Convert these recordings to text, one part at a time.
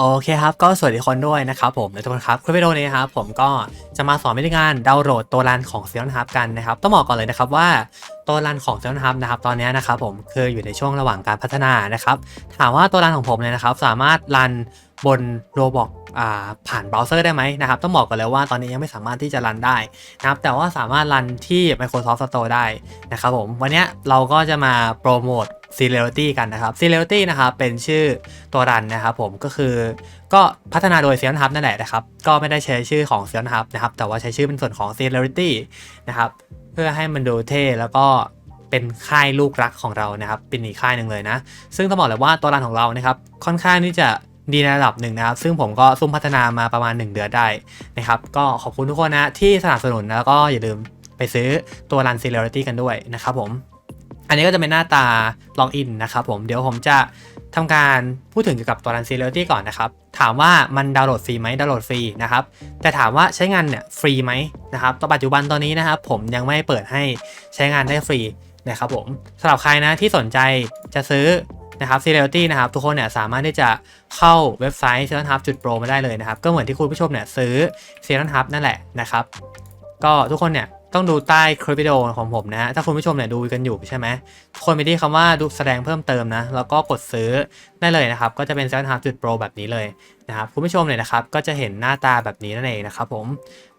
โอเคครับ ก็สวัสดีคนด้วยนะครับผมทุกคนครับคลิปวิดีโอนี้ครับผมก็จะมาสอนวิธีการดาวน์โหลดตัวรันของเซียนฮับกันนะครับ ต้องบอกก่อนเลยนะครับว่าตัวรันของเซียนฮับนะครับ ตอนนี้นะครับผมคืออยู่ในช่วงระหว่างการพัฒนานะครับ ถามว่าตัวรันของผมเนี่ยนะครับ สามารถรันบนโรบอกอ่าผ่านเบราว์เซอร์ได้ไหมนะครับ ต้องบอกก่อนเลยว่าตอนนี้ยังไม่สามารถที่จะรันได้นะครับ แต่ว่าสามารถรันที่ Microsoft Store ได้นะครับผม วันนี้เราก็จะมาโปรโมท Celerity กันนะครับ Celerity นะครับเป็นชื่อตัวรันนะครับผมก็คือก็พัฒนาโดย c e l Hub นั่นแหละนะครับ ก็ไม่ได้ใช้ชื่อของ c e l Hub นะครับ แต่ว่าใช้ชื่อเป็นส่วนของ Celerity นะครับ เพื่อให้มันดูเท่แล้วก็เป็นค่ายลูกรักของเรานะครับ เป็นอีกค่ายหนึ่งเลยนะ ซึ่งต้องบอกเลยว่าตัวรันของเรานะครับ ค่อนข้างที่จะดีในระดับหนึ่งนะครับ ซึ่งผมก็ซุ่มพัฒนามาประมาณ 1 เดือนได้นะครับ ก็ขอบคุณทุกคนนะที่สนับสนุนแล้วก็อย่าลืมไปซื้อตัวรัน Celerity กันด้วยนะครับผม อันนี้ก็จะเป็นหน้าตาล็อกอินนะครับผมเดี๋ยวผมจะทำการพูดถึงเกี่ยวกับตัวรัน Celerity ก่อนนะครับ ถามว่ามันดาวน์โหลดฟรีไหมดาวน์โหลดฟรีนะครับ แต่ถามว่าใช้งานเนี่ยฟรีไหมนะครับตอนปัจจุบันตอนนี้นะครับ ผมยังไม่เปิดให้ใช้งานได้ฟรีนะครับผมสำหรับใครนะที่สนใจจะซื้อนะครับ Celerity นะครับ ทุกคนเนี่ยสามารถที่จะเข้าเว็บไซต์ c e l e n Hub จุดโปรมาได้เลยนะครับ ก็เหมือนที่คุณผู้ชมเนี่ยซื้อ c e l e n Hub นั่นแหละนะครับ ก็ทุกคนเนี่ย ต้องดูใต้คลิปวิดีโอของผมนะฮะ ถ้าคุณผู้ชมเนี่ยดูกันอยู่ใช่ไหมคนไปที่คำว่าดูแสดงเพิ่มเติมนะ แล้วก็กดซื้อได้เลยนะครับ ก็จะเป็น7 Half จุดโปรแบบนี้เลยนะครับ คุณผู้ชมเนี่ยนะครับ ก็จะเห็นหน้าตาแบบนี้นั่นเองนะครับผม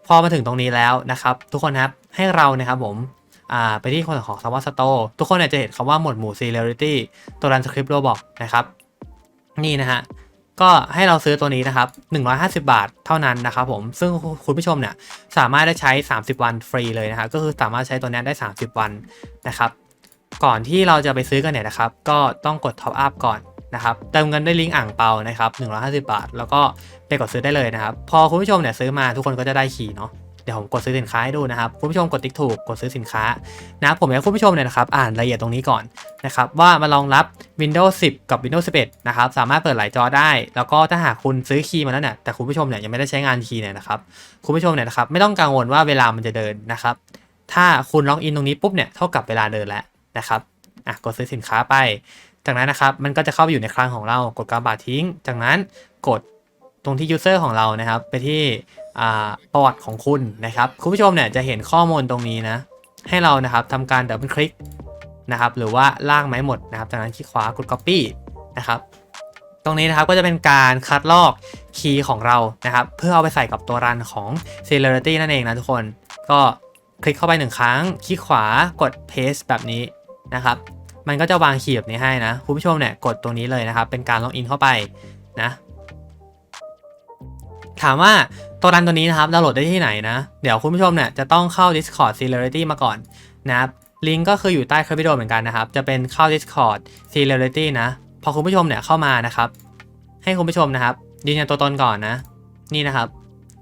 พอมาถึงตรงนี้แล้วนะครับ ทุกคนครับ ให้เรานะครับผมอ่าไปที่คนของ s a w a Store ทุกคนเนี่ยจะเห็นคำว่าหมวดหมู่ Celerity ตัวรันสคริปต์โรบอกนะครับ นี่นะฮะ ก็ให้เราซื้อตัวนี้นะครับ 150 บาทเท่านั้นนะครับผม ซึ่งคุณผู้ชมเนี่ยสามารถได้ใช้ 30 วันฟรีเลยนะครับ ก็คือสามารถใช้ตัวนี้ได้ 30 วันนะครับ ก่อนที่เราจะไปซื้อกันเนี่ยนะครับ ก็ต้องกด Top Up ก่อนนะครับ เติมเงินด้วยลิงก์อ่างเปานะครับ 150 บาท แล้วก็ไปกดซื้อได้เลยนะครับ พอคุณผู้ชมเนี่ยซื้อมาทุกคนก็จะได้คีย์เนาะเดี๋ยวผมกดซื้อสินค้าให้ดูนะครับคุณผู้ชมกดติ๊กถูกกดซื้อสินค้านะผมอยากคุณผู้ชมเนี่ยนะครับอ่านรายละเอียดตรงนี้ก่อน นะครับว่ามันรองรับ Windows 10 กับ Windows 11 นะครับสามารถเปิดหลายจอได้ แล้วก็ถ้าหากคุณซื้อคีย์มาแล้วเนี่ยแต่คุณผู้ชมเนี่ยยังไม่ได้ใช้งานคีย์เนี่ยนะครับคุณผู้ชมเนี่ยนะครับไม่ต้องกังวลว่าเวลามันจะเดินนะครับถ้าคุณล็อกอินตรงนี้ปุ๊บเนี่ยเท่ากับเวลาเดินแล้วนะครับอะกดซื้อสินค้าไป จากนั้นนะครับมันก็จะเข้าไปอยู่ในคลังของเรากดกาบาททิ้ง จากนั้นกดตรงที่ user ของเรานะครับไปที่อ่าประวัติของคุณนะครับคุณผู้ชมเนี่ยจะเห็นข้อมูลตรงนี้นะให้เรานะครับทำการดับเบิลคลิก นะครับหรือว่าลากไม้หมดนะครับจากนั้นคลิกขวากด copy นะครับตรงนี้นะครับก็จะเป็นการคัดลอกคีย์ของเรานะครับเพื่อเอาไปใส่กับตัวรันของ Celerity นั่นเองนะทุกคนก็คลิกเข้าไปหนึ่งครั้ง คลิกขวากด paste แบบนี้นะครับมันก็จะวางคีย์แบบนี้ให้นะคุณผู้ชมเนี่ยกดตรงนี้เลยนะครับ เป็นการล็อกอินเข้าไปนะถามว่าตัวรันตัวนี้นะครับดาวน์โหลดได้ที่ไหนนะ เดี๋ยวคุณผู้ชมเนี่ยจะต้องเข้า Discord Celerity มาก่อนนะครับ ลิงก์ก็คืออยู่ใต้คลิปวิดีโอเหมือนกันนะครับ จะเป็นเข้า Discord Celerity นะ พอคุณผู้ชมเนี่ยเข้ามานะครับ ให้คุณผู้ชมนะครับ ยืนยันตัวตนก่อนนะ นี่นะครับ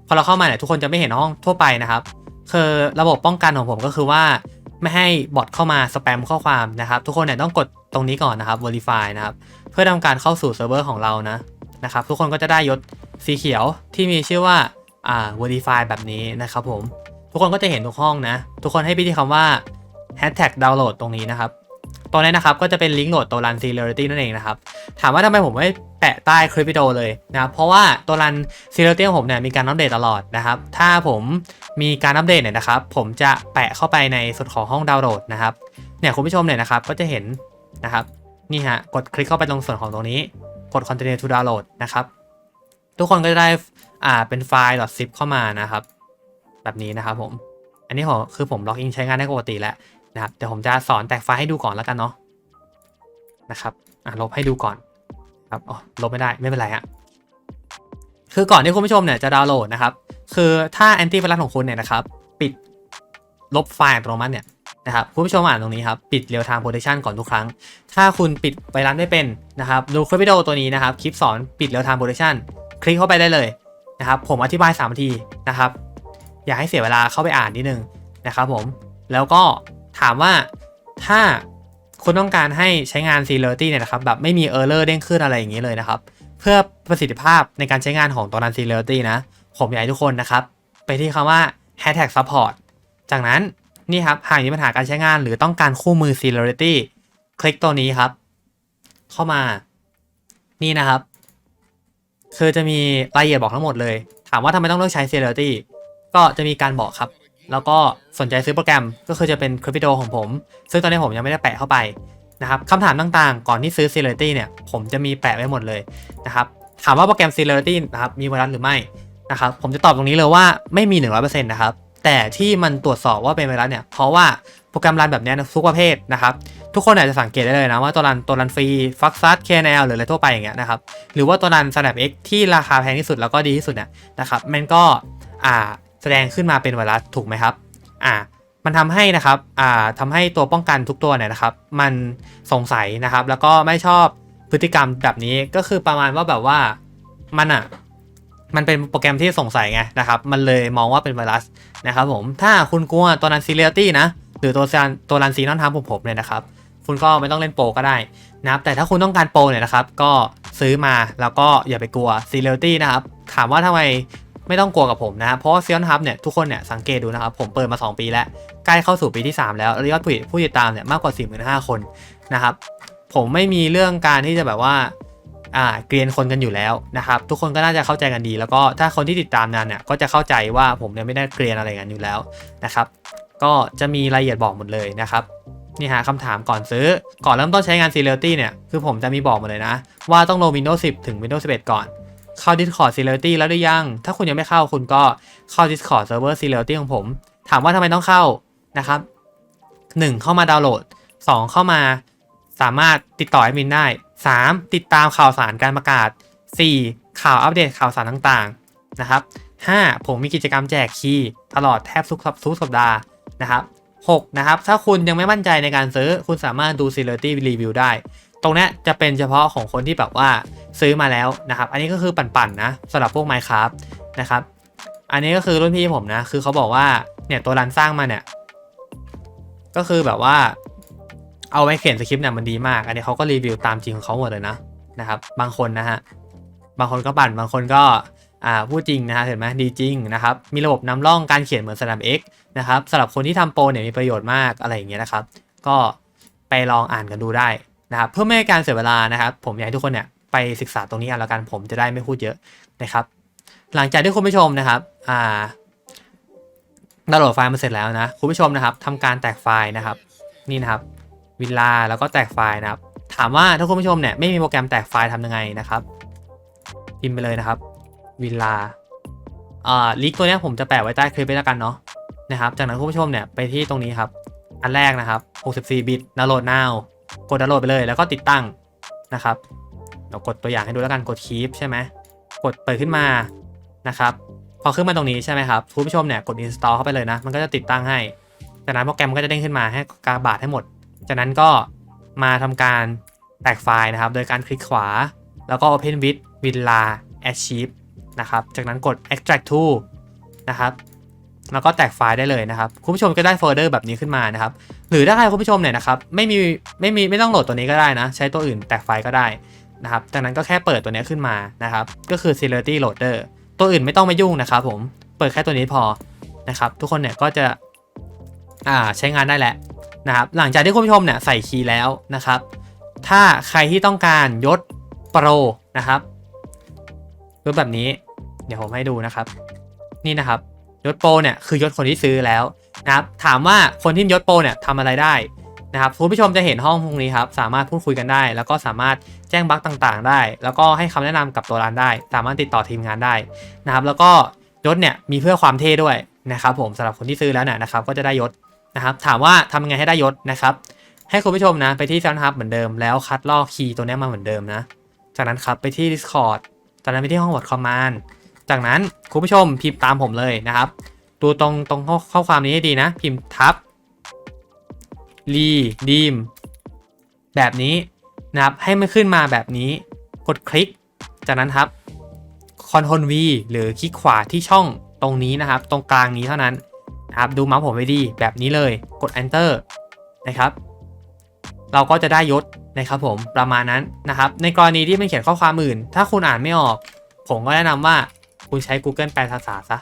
พอเราเข้ามาเนี่ยทุกคนจะไม่เห็นห้องทั่วไปนะครับ คือระบบป้องกันของผมก็คือว่า ไม่ให้บอทเข้ามาสแปมข้อความนะครับ ทุกคนเนี่ยต้องกดตรงนี้ก่อนนะครับ verify นะครับ เพื่อทำการเข้าสู่เซิร์ฟเวอร์ของเรานะนะครับ ทุกคนก็จะได้ยศสีเขียวที่มีชื่อว่าอ่า verify แบบนี้นะครับผม ทุกคนก็จะเห็นทุกห้องนะ ทุกคนให้ไปที่คำว่า hashtag download ตรงนี้นะครับตรงนี้นะครับก็จะเป็นลิงก์โหลดตัวรัน Celerity นั่นเองนะครับ ถามว่าทำไมผมไม่แปะใต้คลิปวิดีโอเลยนะครับ เพราะว่าตัวรัน Celerity ของผมเนี่ยมีการอัปเดตตลอดนะครับ ถ้าผมมีการอัปเดตเนี่ยนะครับ ผมจะแปะเข้าไปในส่วนของห้องดาวน์โหลดนะครับ เนี่ยคุณผู้ชมเนี่ยนะครับก็จะเห็นนะครับนี่ฮะกดคลิกเข้าไปตรงส่วนของตรงนี้ กด continue to download นะครับ ทุกคนก็จะได้อ่าเป็นไฟล์ .zip เข้ามานะครับ แบบนี้นะครับผมอันนี้ผมคือผมล็อกอินใช้งานได้ปกติแล้ว นะครับเดี๋ยวผมจะสอนแตกไฟให้ดูก่อนแล้วกันเนาะนะครับอะลบให้ดูก่อนครับอ๋อลบไม่ได้ไม่เป็นไรฮะคือก่อนที่คุณผู้ชมเนี่ยจะดาวน์โหลดนะครับ คือถ้าแอนตี้ไวรัสของคุณเนี่ยนะครับ ปิดลบไฟล์อัตโนมัติเนี่ยนะครับคุณผู้ชมอ่านตรงนี้ครับ ปิดเรียลไทม์โปรเทชันก่อนทุกครั้ง ถ้าคุณปิดไวรัสไม่เป็นนะครับดูคลิปวิดีโอตัวนี้นะครับ คลิปสอนปิดเรียลไทม์โปรเทชันคลิกเข้าไปได้เลยนะครับ ผมอธิบาย3นาทีนะครับ อย่าให้เสียเวลาเข้าไปอ่านนิดนึงนะครับผมแล้วก็ ถามว่าถ้าคุณต้องการให้ใช้งาน Celerity เนี่ยนะครับแบบไม่มี Error เด้งขึ้นอะไรอย่างนี้เลยนะครับ เพื่อประสิทธิภาพในการใช้งานของตัวรัน Celerity นะ ผมอยากให้ทุกคนนะครับ ไปที่คำว่า hashtag support จากนั้นนี่ครับหากมีปัญหาการใช้งานหรือต้องการคู่มือ Celerity คลิกตัวนี้ครับ เข้ามา นี่นะครับ คือจะมีรายละเอียดบอกทั้งหมดเลย ถามว่าทำไมต้องเลือกใช้ Celerity ก็จะมีการบอกครับ แล้วก็สนใจซื้อโปรแกรมก็คือจะเป็น Crypto ของผม ซึ่งตอนนี้ผมยังไม่ได้แปะเข้าไปนะครับคำถามต่างๆ ก่อนที่ซื้อ Celerity เนี่ยผมจะมีแปะไว้หมดเลยนะครับถามว่าโปรแกรม Celerity นะครับมีไวรัสหรือไม่นะครับผมจะตอบตรงนี้เลยว่าไม่มี 100%นะครับแต่ที่มันตรวจสอบว่าเป็นไวรัสเนี่ยเพราะว่าโปรแกรมรันแบบนี้ทุกประเภทนะครับทุกคนอาจจะสังเกตได้เลยนะว่าตัวรันตัวรันฟรีฟักซัส KNL หรืออะไรทั่วไปอย่างเงี้ยนะครับหรือว่าตัวรัน SnapX ที่ราคาแพงที่สุดแล้วก็ดีที่สุดเนี่ยนะครับมันก็อ่าแส ดงขึ้นมาเป็นไวรัสถูกไหมครับอ่ามันทำให้นะครับอ่าทำให้ตัวป้องกันทุกตัวเนี่ยนะครับ มันสงสัยนะครับ แล้วก็ไม่ชอบพฤติกรรมแบบนี้ก็คือประมาณว่าแบบว่ามันอะมันเป็นโปรแกรมที่สงสัยไงนะครับ มันเลยมองว่าเป็นไวรัสนะครับผมถ้าคุณกลัวตัวรันซีเรียตี้นะหรือตัวรันตัวรันซีนอนทามผมผมเนี่ยนะครับ คุณก็ไม่ต้องเล่นโปรก็ได้นะครับแต่ถ้าคุณต้องการโปรเนี่ยนะครับ ก็ซื้อมาแล้วก็อย่าไปกลัวซีเรียตี้นะครับ ถามว่าทำไม ไม่ต้องกลัวกับผมนะเพราะว่าซีนอนทับเนี่ยทุกคนเนี่ยสังเกตดูนะครับผมเปิดมา 2 ปีแล้วใกล้เข้าสู่ปีที่3แล้วแล้วยอดผู้ผู้ติดตามเนี่ยมากกว่า 45,000 คนนะครับผมไม่มีเรื่องการที่จะแบบว่าอ่าเกรียนคนกันอยู่แล้วนะครับทุกคนก็น่าจะเข้าใจกันดี แล้วก็ถ้าคนที่ติดตามนานเนี่ยก็จะเข้าใจว่าผมเนี่ยไม่ได้เกรียนอะไรกันอยู่แล้วนะครับก็จะมีรายละเอียดบอกหมดเลยนะครับนี่ฮะคำถามก่อนซื้อ ก่อนเริ่มต้นใช้งาน Celerity เนี่ย คือผมจะมีบอกหมดเลยนะ ว่าต้องลง Windows 10 ถึง Windows 11 ก่อน เข้า Discord Celerity แล้วหรือยัง ถ้าคุณยังไม่เข้าคุณก็เข้า Discord Server Celerity ของผม ถามว่าทำไมต้องเข้านะครับ 1 เข้ามาดาวน์โหลด 2 เข้ามาสามารถติดต่อแอดมินได้ 3 ติดตามข่าวสารการประกาศ 4 ข่าวอัปเดตข่าวสารต่างๆนะครับ 5 ผมมีกิจกรรมแจกคีย์ตลอดแทบทุกสัปทุกสัปดาห์นะครับ 6 นะครับ ถ้าคุณยังไม่มั่นใจในการซื้อ คุณสามารถดู Celerity Review ได้ ตรงนี้จะเป็นเฉพาะของคนที่แบบว่าซื้อมาแล้วนะครับ อันนี้ก็คือปั่นๆนะสำหรับพวก Minecraft นะครับ อันนี้ก็คือรุ่นพี่ผมนะ คือเขาบอกว่าเนี่ยตัวรันสร้างมาเนี่ย ก็คือแบบว่า เอาไว้เขียนสคริปต์เนี่ยมันดีมาก อันนี้เขาก็รีวิวตามจริงของเขาหมดเลยนะนะครับ บางคนนะฮะ บางคนก็ปั่น บางคนก็อ่าพูดจริงนะฮะเห็นไหมดีจริงนะครับ มีระบบนำร่องการเขียนเหมือน Snap X นะครับสำหรับคนที่ทำโปรเนี่ยมีประโยชน์มากอะไรอย่างเงี้ยนะครับ ก็ไปลองอ่านกันดูได้ นะครับเพื่อไม่ให้การเสียเวลานะครับ ผมอยากให้ทุกคนเนี่ยไปศึกษาตรงนี้กันแล้วกันผมจะได้ไม่พูดเยอะนะครับ หลังจากที่คุณผู้ชมนะครับอ่าดาวน์โหลดไฟล์มาเสร็จแล้วนะคุณผู้ชมนะครับทำการแตกไฟล์นะครับ นี่นะครับวิลลาแล้วก็แตกไฟล์นะครับ ถามว่าถ้าคุณผู้ชมเนี่ยไม่มีโปรแกรมแตกไฟล์ทำยังไงนะครับพิมพ์ไปเลยนะครับวิลลาอ่าลิงก์ตัวเนี้ยผมจะแปะไว้ใต้คลิปไว้แล้วกันเนาะนะครับ จากนั้นคุณผู้ชมเนี่ยไปที่ตรงนี้ครับ อันแรกนะครับ 64 บิตดาวน์โหลด now กดดาวน์โหลดไปเลยแล้วก็ติดตั้งนะครับเดี๋ยวกดตัวอย่างให้ดูแล้วกันกดคีปใช่ไหมกดเปิดขึ้นมานะครับพอขึ้นมาตรงนี้ใช่ไหมครับคุณผู้ชมเนี่ยกด install เข้าไปเลยนะมันก็จะติดตั้งให้จากนั้นโปรแกรมก็จะเด้งขึ้นมาให้กาบาดให้หมด จากนั้นก็มาทำการแตกไฟล์นะครับ โดยการคลิกขวา แล้วก็ open with villa archive นะครับจากนั้นกด extract to นะครับ แล้วก็แตกไฟล์ได้เลยนะครับ คุณผู้ชมก็ได้โฟลเดอร์แบบนี้ขึ้นมานะครับ หรือถ้าใครคุณผู้ชมเนี่ยนะครับไม่มีไม่มีไม่ต้องโหลดตัวนี้ก็ได้นะ ใช้ตัวอื่นแตกไฟล์ก็ได้นะครับ จากนั้นก็แค่เปิดตัวนี้ขึ้นมานะครับ ก็คือ Celerity Loader ตัวอื่นไม่ต้องมายุ่งนะครับผม เปิดแค่ตัวนี้พอนะครับ ทุกคนเนี่ยก็จะอ่าใช้งานได้แล้วนะครับ หลังจากที่คุณผู้ชมเนี่ยใส่คีย์แล้วนะครับ ถ้าใครที่ต้องการยศโปรนะครับยศแบบนี้ เดี๋ยวผมให้ดูนะครับ นี่นะครับ ยศโปรเนี่ยคือยศคนที่ซื้อแล้วนะครับถามว่าคนที่ยศโปรเนี่ยทำอะไรได้นะครับคุณผู้ชมจะเห็นห้องตรงนี้ครับสามารถพูดคุยกันได้ แล้วก็สามารถแจ้งบั๊กต่างๆ ได้ แล้วก็ให้คำแนะนำกับตัวร้านได้ สามารถติดต่อทีมงานได้นะครับแล้วก็ยศเนี่ยมีเพื่อความเท่ด้วยนะครับผมสำหรับคนที่ซื้อแล้วเนี่ยนะครับก็จะได้ยศนะครับถามว่าทำยังไงให้ได้ยศนะครับให้คุณผู้ชมนะไปที่ซ u n Hub เหมือนเดิมแล้วคัดลอกคีย์ตัวนี้มาเหมือนเดิมนะจากนั้นครับไปที่ Discord จากนั้นไปที่ห้อง Word Command จากนั้นคุณผู้ชมพิมพ์ตามผมเลยนะครับดูตรงตรงข้อข้อความนี้ให้ดีนะ พิมพ์ทับรีดีมแบบนี้นะครับให้มันขึ้นมาแบบนี้ กดคลิก จากนั้นครับคอนโทรล V หรือคลิกขวาที่ช่องตรงนี้นะครับ ตรงกลางนี้เท่านั้นนะครับดูเมาส์ผมไว้ดีแบบนี้เลยกด Enter นะครับ เราก็จะได้ยศนะครับผมประมาณนั้นนะครับ ในกรณีที่มันเขียนข้อความอื่น ถ้าคุณอ่านไม่ออก ผมก็แนะนำว่า คุณใช้ Google แปลภาษาซะ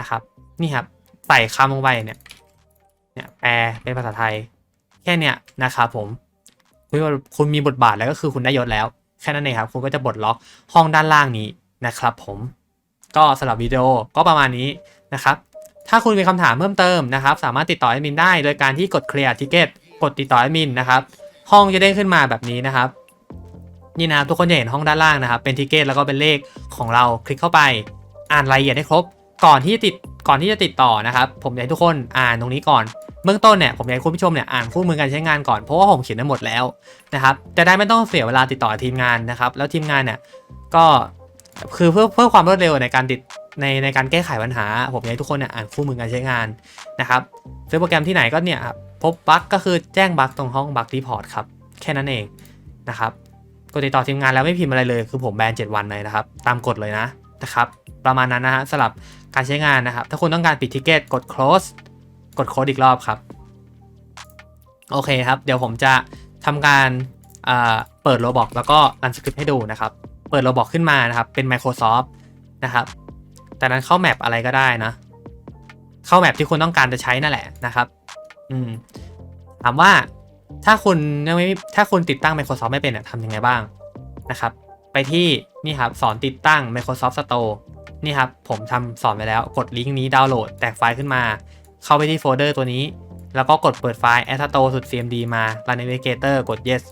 นะครับ นี่ครับใส่คำลงไปเนี่ยเนี่ยแปลเป็นภาษาไทย แค่เนี้ยนะครับผมคุณคุณมีบทบาทแล้วก็คือคุณได้ยศแล้ว แค่นั้นเองครับ คุณก็จะบดล็อกห้องด้านล่างนี้นะครับผมก็สำหรับวิดีโอก็ประมาณนี้นะครับ ถ้าคุณมีคำถามเพิ่มเติมนะครับ สามารถติดต่อแอดมินได้ โดยการที่กด clear ticket กดติดต่อแอดมินนะครับ ห้องจะเด้งขึ้นมาแบบนี้นะครับ นี่นะครับทุกคนจะเห็นห้องด้านล่างนะครับ เป็นทิเกตแล้วก็เป็นเลขของเราคลิกเข้าไป อ่านรายละเอียดให้ครบ ก่อนที่ติดก่อนที่จะติดต่อนะครับ ผมอยากให้ทุกคนอ่านตรงนี้ก่อนเบื้องต้นเนี่ยผมอยากให้คุณผู้ชมเนี่ยอ่านคู่มือการใช้งานก่อนเพราะว่าผมเขียนได้หมดแล้วนะครับจะได้ไม่ต้องเสียเวลาติดต่อทีมงานนะครับ แล้วทีมงานเนี่ยก็คือเพื่อเพื่อความรวดเร็วในการติดในในการแก้ไขปัญหา ผมอยากให้ทุกคนเนี่ยอ่านคู่มือการใช้งานนะครับซื้อโปรแกรมที่ไหนก็เนี่ยครับพบบั๊กก็คือแจ้งบั๊กตรงห้องบั๊กรีพอร์ตครับแค่นั้นเองนะครับ กดติดต่อทีมงานแล้วไม่พิมพ์อะไรเลย คือผมแบน 7 วันเลยนะครับ ตามกฎเลยนะนะครับ ประมาณนั้นนะฮะสำหรับการใช้งานนะครับ ถ้าคุณต้องการปิดทิเกตกด close กดโค้ดอีกรอบครับ โอเคครับ เดี๋ยวผมจะทำการอ่าเปิดโรบอกแล้วก็รันสคริปต์ให้ดูนะครับ เปิดโรบอกขึ้นมานะครับ เป็น Microsoft นะครับ แต่นั้นเข้าแมปอะไรก็ได้นะ เข้าแมปที่คุณต้องการจะใช้นั่นแหละนะครับ อืม ถามว่า ถ้าคุณยังไม่ถ้าคุณติดตั้ง Microsoft ไม่เป็นเนี่ยทำยังไงบ้างนะครับ ไปที่นี่ครับสอนติดตั้ง Microsoft Store นี่ครับผมทำสอนไปแล้วกดลิงก์นี้ดาวน์โหลด แตกไฟล์ขึ้นมา เข้าไปที่โฟลเดอร์ตัวนี้ แล้วก็กดเปิดไฟล์ a s t o สุด cmd มา run navigator กด yes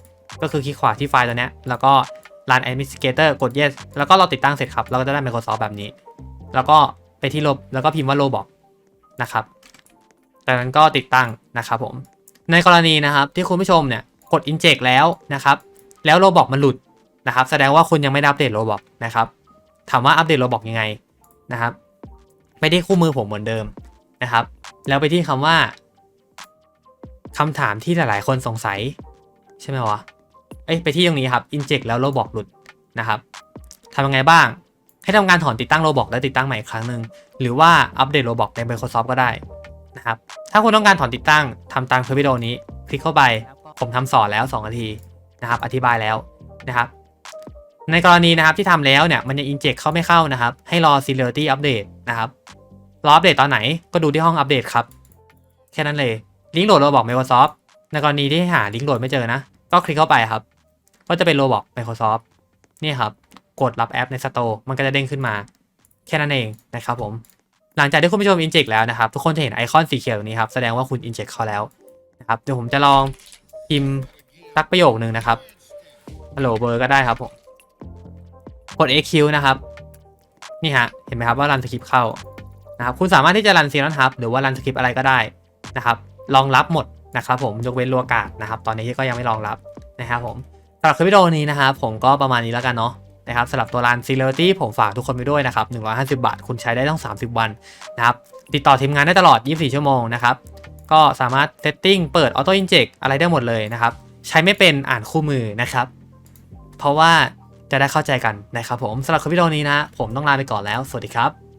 ก็คือคลิกขวาที่ไฟล์ตัวนี้แล้วก็ run administrator กด yes แล้วก็เราติดตั้งเสร็จครับ เราก็จะได้ Microsoft แบบนี้ แล้วก็ไปที่ลบแล้วก็พิมพ์ว่า robot นะครับจากนั้นก็ติดตั้งนะครับผม ในกรณีนะครับที่คุณผู้ชมเนี่ยกด inject แล้วนะครับ แล้ว robot มันหลุดนะครับ แสดงว่าคุณยังไม่ได้อัปเดต robot นะครับ ถามว่าอัปเดต robot ยังไงนะครับไปที่คู่มือผมเหมือนเดิมนะครับ แล้วไปที่คำว่าคำถามที่หลายๆ คนสงสัย ใช่ไหมวะเอ้ยไปที่ตรงนี้ครับ inject แล้ว robot หลุดนะครับทำยังไงบ้าง ให้ทำการถอนติดตั้ง robot แล้วติดตั้งใหม่อีกครั้งหนึ่งหรือว่าอัปเดต robot ใน Microsoft ก็ได้ นะครับ ถ้าคุณต้องการถอนติดตั้งทำตามคลิปวิดีโอนี้ คลิกเข้าไป ผมทำสอนแล้ว2นาทีนะครับ อธิบายแล้วนะครับ ในกรณีนะครับที่ทำแล้วเนี่ยมันยัง inject เข้าไม่เข้านะครับ ให้รอ security update นะครับ รออัปเดตตอนไหนก็ดูที่ห้องอัปเดตครับ แค่นั้นเลย ลิงก์โหลดเราบอก Microsoft ในกรณีที่หาลิงก์โหลดไม่เจอนะ ก็คลิกเข้าไปครับ ก็จะเป็นโลบอก Microsoft นี่ครับ กดรับแอปใน Store มันก็จะเด้งขึ้นมา แค่นั้นเองนะครับผม หลังจากที่คุณผู้ชม inject แล้วนะครับ ทุกคนจะเห็นไอคอนสีเขียวตรงนี้ครับแสดงว่าคุณ inject เขาแล้วนะครับเดี๋ยวผมจะลองพิมพ์สักประโยคนึงนะครับ hello เบอร์ก็ได้ครับผมกด EQ นะครับ นี่ฮะ เห็นไหมครับว่ารันสคริปต์เข้านะครับคุณสามารถที่จะรันซีรันทับหรือว่ารันสคริปต์อะไรก็ได้นะครับรองรับหมดนะครับผมยกเว้นรัวกาดนะครับ ตอนนี้ก็ยังไม่รองรับนะครับผมสำหรับคลิปวิดีโอนี้นะครับผมก็ประมาณนี้แล้วกันเนาะ นะครับสำหรับตัวรันซีเลอร์ที่ผมฝากทุกคนไปด้วยนะครับ150 บาท คุณใช้ได้ต้อง 30 วันนะครับติดต่อทีมงานได้ตลอด 24 ชั่วโมงนะครับก็สามารถเซตติ้งเปิดออโต้อินเจกอะไรได้หมดเลยนะครับใช้ไม่เป็นอ่านคู่มือนะครับ เพราะว่าจะได้เข้าใจกันนะครับผมสำหรับคลิปวิดีโอนี้นะ ผมต้องลาไปก่อนแล้ว สวัสดีครับ